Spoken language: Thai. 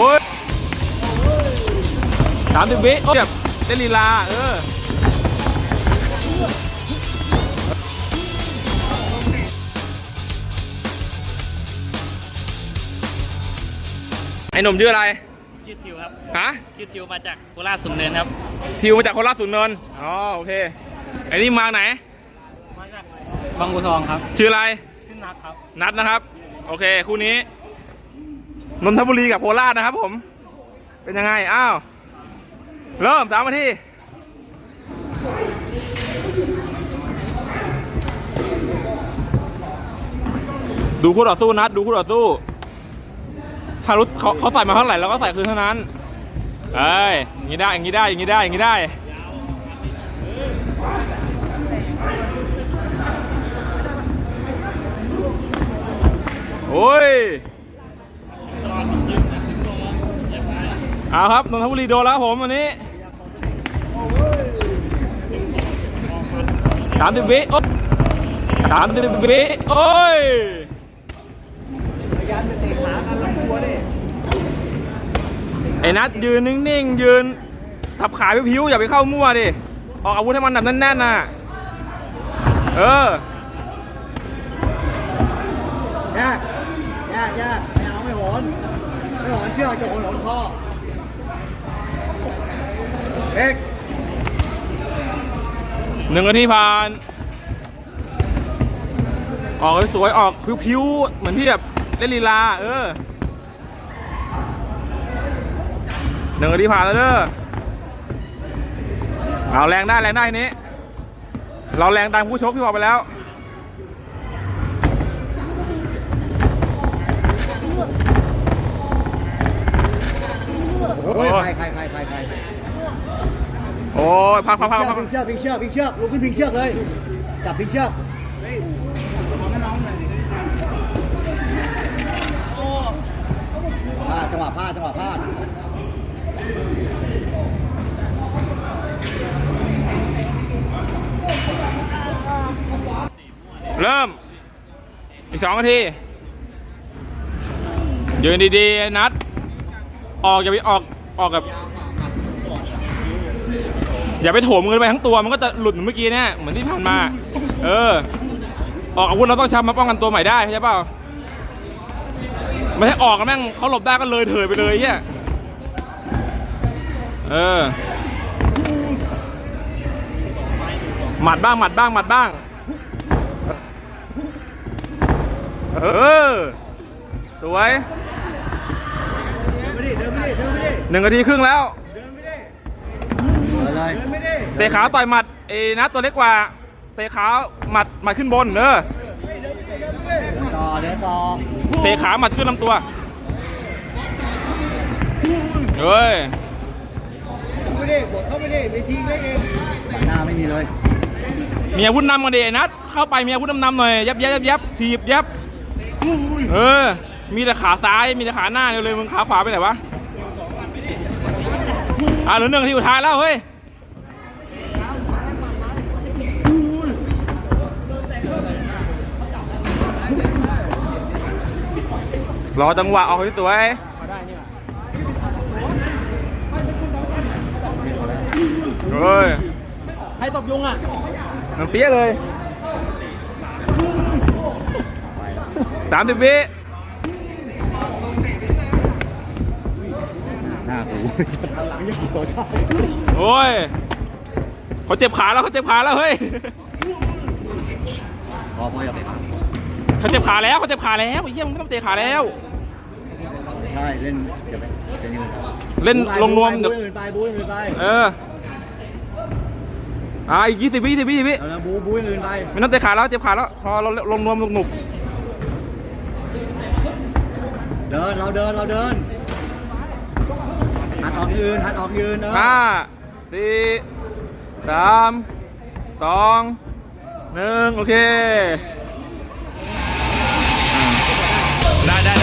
โอ้ยสามสิบวิโอ้ยแบบเต้นลีลา เออ ไอ้หนุ่มชื่ออะไร ชื่อทิวครับ ฮะ ชื่อทิวมาจากโคราชสุนเนินครับ ทิวมาจากโคราชสุนเนิน อ๋อ โอเค ไอ้นี่มาไหน มาจากบางบัวทองครับ ชื่ออะไร ชื่อนัทครับ นัดนะครับ โอเค คู่นี้ นนทบุรีกับโคราชนะครับผม เป็นยังไง อ้าว เริ่มสามนาทีดูคู่ต่อสู้นัดดูคู่ต่อสู้ ถ้ารู้เขาเขาใส่มาเท่าไหร่เราก็ใส่คืนเท่านั้นเอ้ยอย่างนี้ได้อย่างนี้ได้อย่างนี้ได้อย่างนี้ได้โอ้ย เอาครับนนทบุรีโดนแล้วครับผมวันนี้สามสิบวิโอ้สามสิบวิโอ้ยไอ้นัดยืนนิ่งๆ ยืนทับขาพิ้วๆอย่าไปเข้ามั่วดิ ออกอาวุธให้มันแบบแน่นๆน่ะ เออยากยากยากไม่เอาไม่โหนไม่โหนเชือกจะโหนโหนคอ เอกหนึ่งนาทีผ่าน ออกสวยๆออกพิ้วๆ เหมือนที่แบบเล่นลีลา เออหนึ่งนาทีผ่านแล้วเด้อเอาแรงได้แรงได้ทีนี้ เราแรงตามผู้ชกที่บอกไปแล้วโอ้ยใครใครใครใครใครโอ้ยพักพักพักพักพิงเชือกพิงเชือกพิงเชือกลุกขึ้นพิงเชือกเลยจับพิงเชือกพลาดจังหวะพลาดจังหวะพลาดเริ่ม อีกสองนาที ยืนดีๆ นัด ออกอย่าไปออก ออกกับ อย่าไปโถมเงินไปทั้งตัวมันก็จะหลุดเหมือนเมื่อกี้เนี่ยเหมือนที่ผ่านมา เออ ออกอาวุธเราต้องช้มาป้องกันตัวใหม่ได้เข้าใจเปล่าไม่ให้ออกแล้วแม่งเขาหลบได้ก็เลยเถิดไปเลยเฮียเออหมัดบ้างหมัดบ้างหมัดบ้าง เออสวยเดินไว้หนึ่งนาทีครึ่งแล้ว เดินไม่ได้เตะขาต่อยหมัดเอ้นัดตัวเล็กกว่าเตะขาหมัดหมัดขึ้นบนเออต่อเดินต่อเตะขาหมัดขึ้นลำตัวเฮ้ยไม่ได้กดเข้าไม่ได้ไปทิ้งได้เองหน้าไม่มีเลยมีอาวุธนำกันดิไอ้นัดเข้าไปมีอาวุธนำนำหน่อยยับยับยับยับถีบยับเออ มีแต่ขาซ้ายมีแต่ขาหน้าเดียวเลยมึงขาขวาไปไหนวะอะเหลือหนึ่งนาทีสุดท้ายแล้วเฮ้ย รอจังหวะออกสวยๆเฮ้ยให้ตบยุงอะ มันเปี้ยเลยสามสิบวิหน้ากูโอ้ยเขาเจ็บขาแล้วเขาเจ็บขาแล้วเฮ้ยพอพออย่าไป เขาเจ็บขาแล้วเขาเจ็บขาแล้วไอ้เหี้ยมึงไม่ต้องเตะขาแล้ว ใช่เล่นอย่าไปจะยืนเล่นลงนวมบูเดี๋ยว๊อื่นไปบู๊อื่นไปเอออ่าอีกยี่สิบวิยี่สิบวิยี่สิบวิเอาละบู๊บู๊อื่นไปไม่ต้องเตะขาแล้วเจ็บขาแล้วพอเราลงนวมหนุกเดินเราเดินเราเดินหัดออกยืนหัดออกยืนเออๆห้าสี่สามสองหนึ่งโอเค Not that.